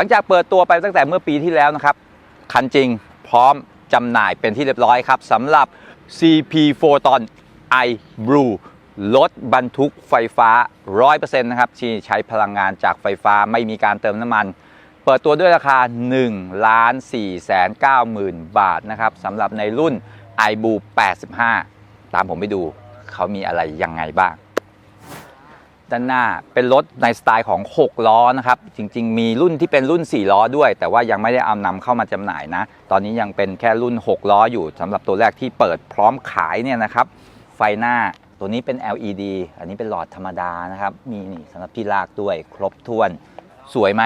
หลังจากเปิดตัวไปตั้งแต่เมื่อปีที่แล้วนะครับ คันจริงพร้อมจำหน่ายเป็นที่เรียบร้อยครับสำหรับ CP Photon i Blue รถบรรทุกไฟฟ้า 100%นะครับที่ใช้พลังงานจากไฟฟ้าไม่มีการเติมน้ำมัน เปิดตัวด้วยราคา 1 ล้าน 4 แสน 9 หมื่นบาทนะครับสำหรับในรุ่น i b l u 85 ตามผมไปดู เขามีอะไรยังไงบ้าง ด้านหน้าเป็นรถในสไตล์ของ 6 ล้อนะครับ จริงๆ มีรุ่นที่เป็นรุ่น 4 ล้อด้วย แต่ว่ายังไม่ได้เอานำเข้ามาจำหน่ายนะ ตอนนี้ยังเป็นแค่รุ่น 6 ล้ออยู่สำหรับตัวแรกที่เปิดพร้อมขายเนี่ยนะครับ ไฟหน้าตัวนี้เป็น LED อันนี้เป็นหลอดธรรมดานะครับ มีนี่สำหรับที่ลากด้วยครบถ้วน สวยไหม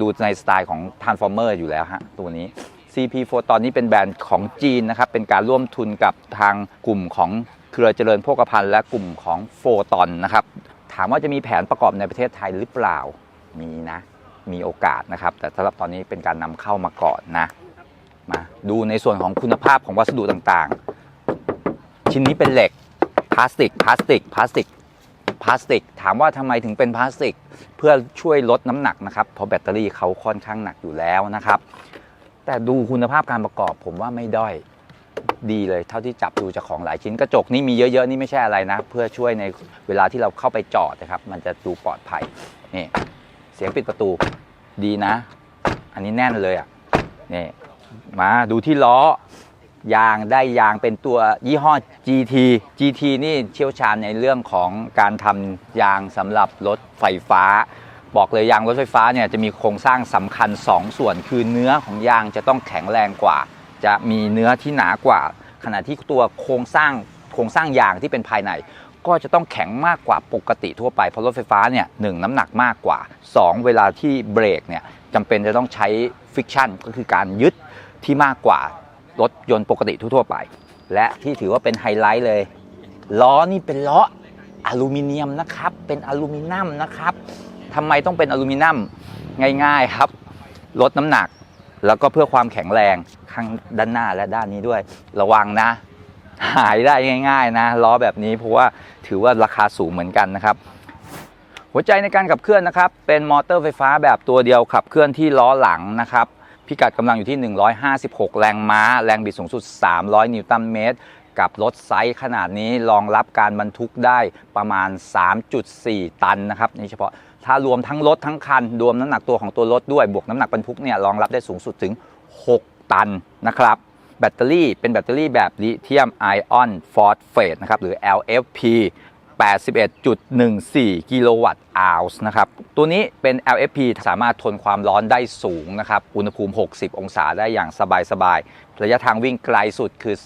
ดูในสไตล์ของ Transformer อยู่แล้วฮะตัวนี้ CP Photon นี่เป็นแบรนด์ของจีนนะครับ เป็นการร่วมทุนกับทางกลุ่มของเครือเจริญโภคภัณฑ์และกลุ่มของโฟตอนนะครับ ถามว่าจะมีแผนประกอบในประเทศไทยหรือเปล่า มีนะ มีโอกาสนะครับ แต่สำหรับตอนนี้เป็นการนำเข้ามาก่อนนะ มาดูในส่วนของคุณภาพของวัสดุต่างๆ ชิ้นนี้เป็นเหล็กพลาสติก พลาสติก พลาสติก พลาสติก ถามว่าทำไมถึงเป็นพลาสติก เพื่อช่วยลดน้ำหนักนะครับ เพราะแบตเตอรี่เขาค่อนข้างหนักอยู่แล้วนะครับ แต่ดูคุณภาพการประกอบผมว่าไม่ด้อย ดีเลยเท่าที่จับดูจากของหลายชิ้นกระจกนี่มีเยอะๆนี่ไม่ใช่อะไรนะ เพื่อช่วยในเวลาที่เราเข้าไปจอดนะครับ มันจะดูปลอดภัยนี่เสียงปิดประตูดีนะ อันนี้แน่นเลยอะนี่มาดูที่ล้อยางได้ยางเป็นตัวยี่ห้อ GT GT นี่เชี่ยวชาญในเรื่องของการทำยางสำหรับรถไฟฟ้า บอกเลยยางรถไฟฟ้าเนี่ยจะมีโครงสร้างสำคัญ 2ส่วนคือเนื้อของยางจะต้องแข็งแรงกว่า จะมีเนื้อที่หนากว่า ขณะที่ตัวโครงสร้างโครงสร้างยางที่เป็นภายใน ก็จะต้องแข็งมากกว่าปกติทั่วไปเพราะรถไฟฟ้าเนี่ยหนึ่งน้ำหนักมากกว่า 2 เวลาที่เบรกเนี่ยจำเป็นจะต้องใช้ฟิกชันก็คือการยึดที่มากกว่ารถยนต์ปกติทั่วไป และที่ถือว่าเป็นไฮไลท์เลยล้อนี่เป็นล้ออลูมิเนียมนะครับ เป็นอลูมิเนียมนะครับทำไมต้องเป็นอลูมิเนียมง่าย ๆครับ ลดน้ำหนัก แล้วก็เพื่อความแข็งแรงข้างด้านหน้าและด้านนี้ด้วย ระวังนะ หายได้ง่าย ๆ นะล้อแบบนี้เพราะว่าถือว่าราคาสูงเหมือนกันนะครับ หัวใจในการขับเคลื่อนนะครับ เป็นมอเตอร์ไฟฟ้าแบบตัวเดียวขับเคลื่อนที่ล้อหลังนะครับพิกัดกำลังอยู่ที่ 156 แรงม้า แรงบิดสูงสุด 300 นิวตันเมตร กับรถไซส์ขนาดนี้รองรับการบรรทุกได้ประมาณ 3.4 ตันนะครับนี่เฉพาะ ถ้ารวมทั้งรถทั้งคัน รวมน้ำหนักตัวของตัวรถด้วยบวกน้ำหนักบรรทุกเนี่ยรองรับได้สูงสุดถึง 6 ตันนะครับแบตเตอรี่เป็นแบตเตอรี่แบบลิเธียมไอออนฟอสเฟตนะครับหรือ LFP 81.14 กิโลวัตต์อาวส์นะครับ ตัวนี้เป็น LFP สามารถทนความร้อนได้สูงนะครับ อุณหภูมิ 60 องศาได้อย่างสบายๆ ระยะทางวิ่งไกลสุดคือ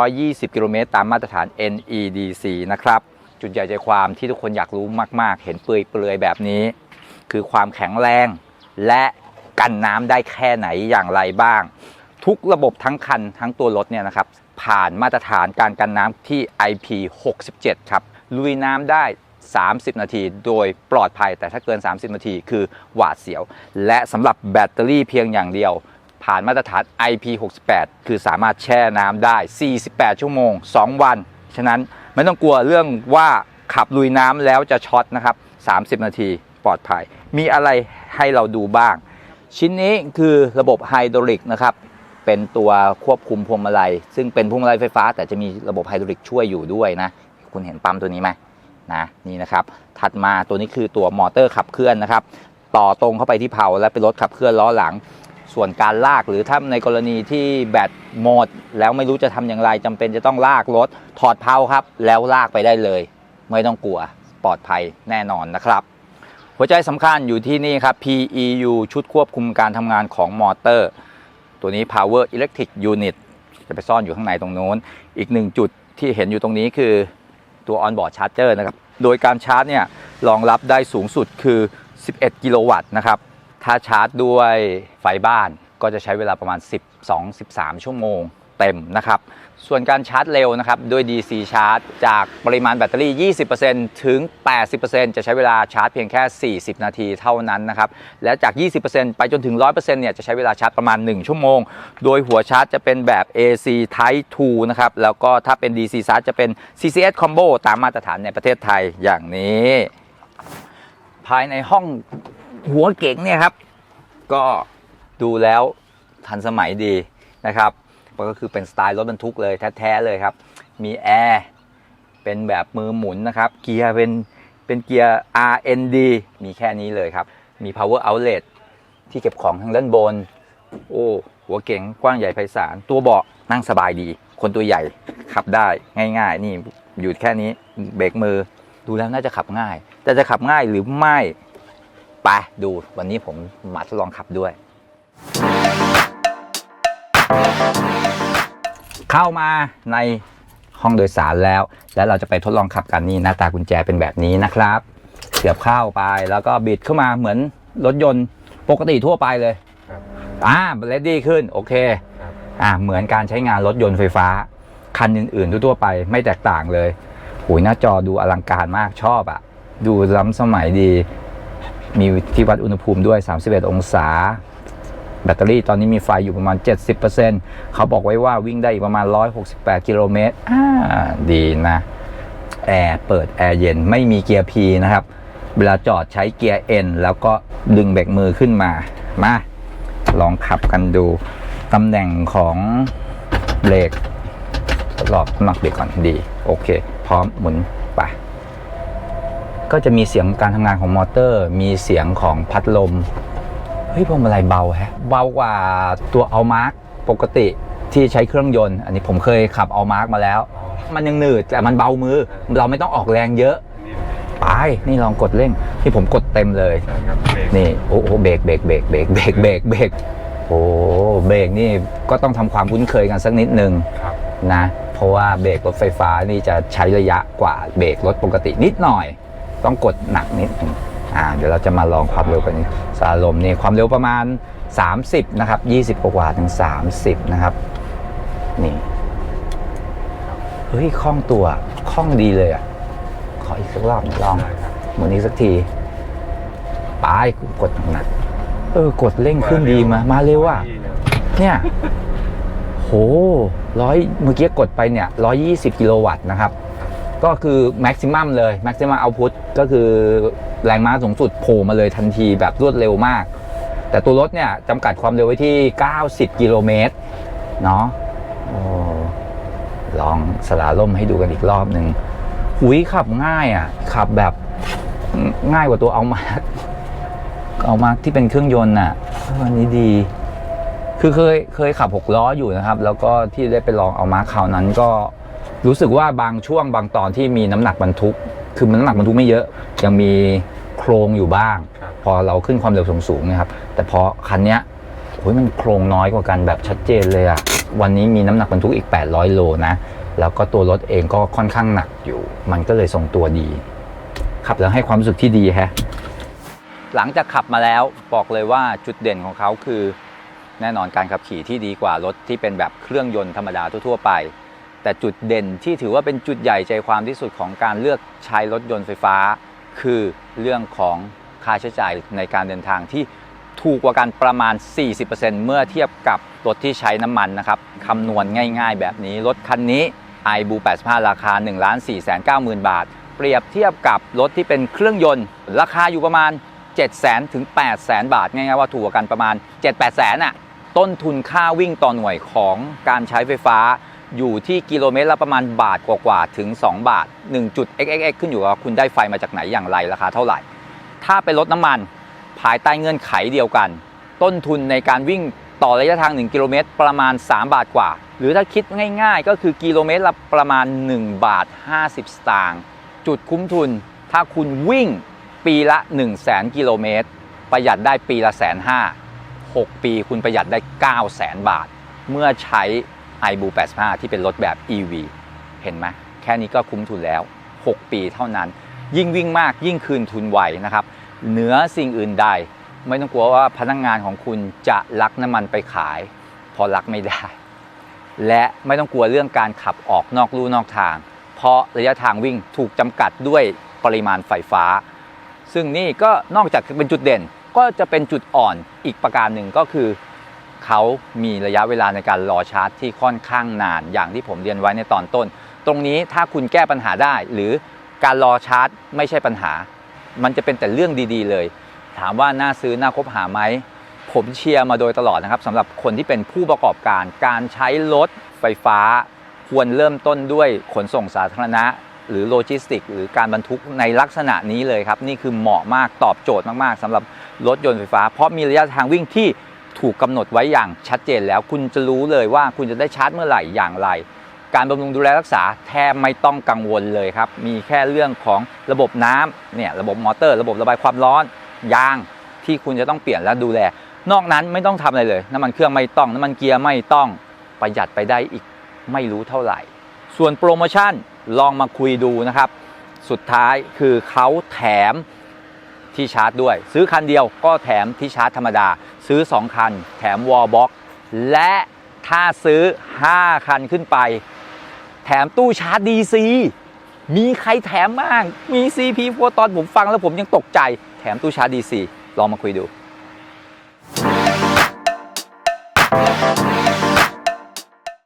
220 กิโลเมตรตามมาตรฐาน NEDC นะครับ จุดใหญ่ใจความที่ทุกคนอยากรู้มาก ๆ เห็นเปลือยๆแบบนี้ คือความแข็งแรงและกันน้ำได้แค่ไหนอย่างไรบ้าง ทุกระบบทั้งคันทั้งตัวรถเนี่ยนะครับ ผ่านมาตรฐานการกันน้ำที่ IP67 ครับลุยน้ำได้ 30 นาที โดยปลอดภัยแต่ถ้าเกิน 30 นาทีคือหวาดเสียว และสำหรับแบตเตอรี่เพียงอย่างเดียว ผ่านมาตรฐาน IP68 คือสามารถแช่น้ำได้ 48 ชั่วโมง 2 วัน ฉะนั้น ไม่ต้องกลัวเรื่องว่าขับลุยน้ำแล้วจะช็อตนะครับ 30 นาทีปลอดภัย มีอะไรให้เราดูบ้าง ชิ้นนี้คือระบบไฮดรอลิกนะครับ เป็นตัวควบคุมพวงมาลัย ซึ่งเป็นพวงมาลัยไฟฟ้า แต่จะมีระบบไฮดรอลิกช่วยอยู่ด้วยนะ คุณเห็นปั๊มตัวนี้ไหมนะนี่นะครับ ถัดมาตัวนี้คือตัวมอเตอร์ขับเคลื่อนนะครับ ต่อตรงเข้าไปที่เพาและเป็นรถขับเคลื่อนล้อหลัง ส่วนการลากหรือถ้าในกรณีที่แบตหมด แล้วไม่รู้จะทำอย่างไรจำเป็นจะต้องลากรถถอดเพาครับ แล้วลากไปได้เลย ไม่ต้องกลัวปลอดภัยแน่นอนนะครับ หัวใจสำคัญอยู่ที่นี่ครับ PEU ชุดควบคุมการทำงานของมอเตอร์ ตัวนี้ Power Electric Unit จะไปซ่อนอยู่ข้างในตรงโน้น อีกหนึ่งจุดที่เห็นอยู่ตรงนี้คือตัว On-board Charger นะครับ โดยการชาร์จเนี่ยรองรับได้สูงสุดคือ 11 กิโลวัตต์นะครับ ถ้าชาร์จด้วยไฟบ้านก็จะใช้เวลาประมาณ 12-13 ชั่วโมงเต็มนะครับ ส่วนการชาร์จเร็วนะครับ ด้วย DC ชาร์จ จากปริมาณแบตเตอรี่ 20%ถึง 80%จะใช้เวลาชาร์จเพียงแค่ 40 นาทีเท่านั้นนะครับ และจาก 20%ไปจนถึง 100%เนี่ย จะใช้เวลาชาร์จประมาณ 1 ชั่วโมง โดยหัวชาร์จจะเป็นแบบ AC Type 2 นะครับ แล้วก็ถ้าเป็น DC ชาร์จจะเป็น CCS Combo ตามมาตรฐานในประเทศไทยอย่างนี้ ภายในห้อง หัวเก๋งเนี่ยครับ ก็ดูแล้วทันสมัยดีนะครับก็คือเป็นสไตล์รถบรรทุกเลยแท้ๆเลยครับ มีแอร์เป็นแบบมือหมุนนะครับ เกียร์เป็นเป็นเกียร์ RND มีแค่นี้เลยครับ มี power outlet ที่เก็บของทางด้านบน โอ้ หัวเก๋งกว้างใหญ่ไพศาล ตัวเบาะนั่งสบายดี คนตัวใหญ่ขับได้ง่าย ๆ นี่อยู่แค่นี้เบรกมือ ดูแล้วน่าจะขับง่าย แต่จะขับง่ายหรือไม่ ไปดูวันนี้ผมมาทดลองขับด้วย เข้ามาในห้องโดยสารแล้ว แล้วเราจะไปทดลองขับกันนี่หน้าตากุญแจเป็นแบบนี้นะครับเสียบเข้าไปแล้วก็บิดเข้ามาเหมือนรถยนต์ปกติทั่วไปเลยครับอ่าเลดดี้ขึ้นโอเคครับอ่าเหมือนการใช้งานรถยนต์ไฟฟ้า คันอื่น ๆ ทั่วๆไปไม่แตกต่างเลยหูยหน้าจอดูอลังการมากชอบอะดูล้ำสมัยดี มีที่วัดอุณหภูมิด้วย 31 องศา แบตเตอรี่ตอนนี้มีไฟอยู่ประมาณ 70%เขาบอกไว้ว่าวิ่งได้อีกประมาณ 168 กิโลเมตรอ่าดีนะแอร์เปิดแอร์เย็นไม่มีเกียร์ P นะครับ เวลาจอดใช้เกียร์ N แล้วก็ดึงเบรกมือขึ้นมา มา ลองขับกันดูตำแหน่งของเบรกทดสอบน้ำหนักเบรกก่อนดี โอเค พร้อมหมุน ก็จะมีเสียงการทำงานของมอเตอร์ มีเสียงของพัดลม เฮ้ยพวงมาลัยเบาแฮะ เบากว่าตัวเอามาร์กปกติที่ใช้เครื่องยนต์ อันนี้ผมเคยขับเอามาร์กมาแล้ว มันยังหนืดแต่มันเบามือ เราไม่ต้องออกแรงเยอะ ไป นี่ลองกดเร่งที่ผมกดเต็มเลยใช่ครับเบรกนี่โอ้โหเบรกเบรกเบรกเบรกเบรกเบรกเบรกโอ้เบรกนี่ก็ต้องทำความคุ้นเคยกันสักนิดนึงครับนะ เพราะว่าเบรกรถไฟฟ้านี่จะใช้ระยะกว่าเบรกรถปกตินิดหน่อย ต้องกดหนักนิดนึงอ่าเดี๋ยวเราจะมาลองความเร็วกันสาลมนี่ความเร็วประมาณ 30 นะครับ 20 กว่าๆถึง 30 นะครับ นี่ เฮ้ยคล่องตัวคล่องดีเลยอะ ขออีกสักรอบหนึ่งลองได้ครับหมุนอีกสักทีไปกดหนักๆเออกดเร่งขึ้นดีมามาเร็วอะเนี่ยโหร้อยเมื่อกี้กดไปเนี่ยร้อยี่สิบกิโลวัตต์นะครับ ก็คือแม็กซิมัมเลยแม็กซิมัมเอาพุทก็คือแรงม้าสูงสุดโผล่มาเลยทันทีแบบรวดเร็วมาก แต่ตัวรถเนี่ยจำกัดความเร็วไว้ที่ 90 กิโลเมตรเนาะอลองสลาล่มให้ดูกันอีกรอบหนึ่งหุยขับง่ายอะ ขับแบบง่ายกว่าตัวเอามาเอามาที่เป็นเครื่องยนต์น่ะเอออันนี้ดี คือเคยเคยขับหกล้ออยู่นะครับ แล้วก็ที่ได้ไปลองเอามาคราวนั้นก็ รู้สึกว่าบางช่วงบางตอนที่มีน้ำหนักบรรทุก คือมันน้ำหนักบรรทุกไม่เยอะ ยังมีโครงอยู่บ้างครับพอเราขึ้นความเร็วสูงๆนะครับ แต่พอคันเนี้ยโอ้ยมันโครงน้อยกว่ากันแบบชัดเจนเลยอะวันนี้มีน้ำหนักบรรทุกอีก 800 โลนะ แล้วก็ตัวรถเองก็ค่อนข้างหนักอยู่ มันก็เลยทรงตัวดีขับแล้วให้ความรู้สึกที่ดีแฮะหลังจากขับมาแล้วบอกเลยว่าจุดเด่นของเขาคือ แน่นอนการขับขี่ที่ดีกว่ารถที่เป็นแบบเครื่องยนต์ธรรมดาทั่วๆไป แต่จุดเด่นที่ถือว่าเป็นจุดใหญ่ใจความที่สุดของการเลือกใช้รถยนต์ไฟฟ้า คือเรื่องของค่าใช้จ่ายในการเดินทางที่ถูกกว่ากันประมาณ 40%เมื่อเทียบกับรถที่ใช้น้ำมันนะครับคำนวณง่ายๆ แบบนี้รถคันนี้ i b u 85 ราคา 1 4 9 0 0 0 0 บาท เปรียบเทียบกับรถที่เป็นเครื่องยนต์ ราคาอยู่ประมาณ 7 0 0 0 0ถึง8 0 0 0 0 บาท ง่ายๆว่าถูกกว่ากันประมาณ 7 8 0 0 0 0อะต้นทุนค่าวิ่งต่อหน่วยของการใช้ไฟฟ้า อยู่ที่กิโลเมตรละประมาณบาทกว่าๆถึง 2 บาท 1 จุด xxx ขึ้นอยู่กับว่าคุณได้ไฟมาจากไหนอย่างไรราคาเท่าไหร่ ถ้าเป็นรถน้ำมันภายใต้เงื่อนไขเดียวกัน ต้นทุนในการวิ่งต่อระยะทาง 1 กิโลเมตร ประมาณ 3 บาทกว่า หรือถ้าคิดง่ายๆ ก็คือกิโลเมตรละประมาณ 1 บาท 50 สตางค์จุดคุ้มทุน ถ้าคุณวิ่งปีละ 1 0 0 0 0แสนกิโลเมตร ประหยัดได้ปีละแสนห้า6ปีคุณประหยัดได้ 9 0 0 0 0 0 บาท เมื่อใช้ i b u 85 ที่เป็นรถแบบ EV เห็นไหมแค่นี้ก็คุ้มทุนแล้ว 6 ปีเท่านั้น ยิ่งวิ่งมากยิ่งคืนทุนไวนะครับ เหนือสิ่งอื่นใด ไม่ต้องกลัวว่าพนักงงานของคุณจะลักน้ำมันไปขาย พอลักไม่ได้ และไม่ต้องกลัวเรื่องการขับออกนอกลู่นอกทาง เพราะระยะทางวิ่งถูกจำกัดด้วยปริมาณไฟฟ้า ซึ่งนี่ก็นอกจากเป็นจุดเด่นก็จะเป็นจุดอ่อนอีกประการหนึ่งก็คือ เขามีระยะเวลาในการรอชาร์จที่ค่อนข้างนานอย่างที่ผมเรียนไว้ในตอนต้น ตรงนี้ถ้าคุณแก้ปัญหาได้ หรือการรอชาร์จไม่ใช่ปัญหา มันจะเป็นแต่เรื่องดีๆ เลย ถามว่าน่าซื้อน่าคบหาไหมผมเชียร์มาโดยตลอดนะครับสำหรับคนที่เป็นผู้ประกอบการ การใช้รถไฟฟ้า ควรเริ่มต้นด้วยขนส่งสาธารณะ หรือโลจิสติก หรือการบรรทุกในลักษณะนี้เลยครับ นี่คือเหมาะมากตอบโจทย์มากๆสำหรับรถยนต์ไฟฟ้า เพราะมีระยะทางวิ่งที่ ถูกกำหนดไว้อย่างชัดเจนแล้ว คุณจะรู้เลยว่าคุณจะได้ชาร์จเมื่อไหร่อย่างไร การบำรุงดูแลรักษาแทบไม่ต้องกังวลเลยครับ มีแค่เรื่องของระบบน้ำเนี่ยระบบมอเตอร์ ระบบระบายความร้อนยางที่คุณจะต้องเปลี่ยนและดูแล นอกนั้นไม่ต้องทำอะไรเลยน้ำมันเครื่องไม่ต้องน้ำมันเกียร์ไม่ต้องประหยัดไปได้อีกไม่รู้เท่าไหร่ ส่วนโปรโมชั่นลองมาคุยดูนะครับ สุดท้ายคือเขาแถม ที่ชาร์จด้วย ซื้อคันเดียวก็แถมที่ชาร์จธรรมดา ซื้อ 2 คัน แถมวอลบ็อกและถ้าซื้อ 5 คันขึ้นไป แถมตู้ชาร์จ DC มีใครแถมบ้าง มี CP โฟตอนผมฟังแล้วผมยังตกใจ แถมตู้ชาร์จ DC ลองมาคุยดู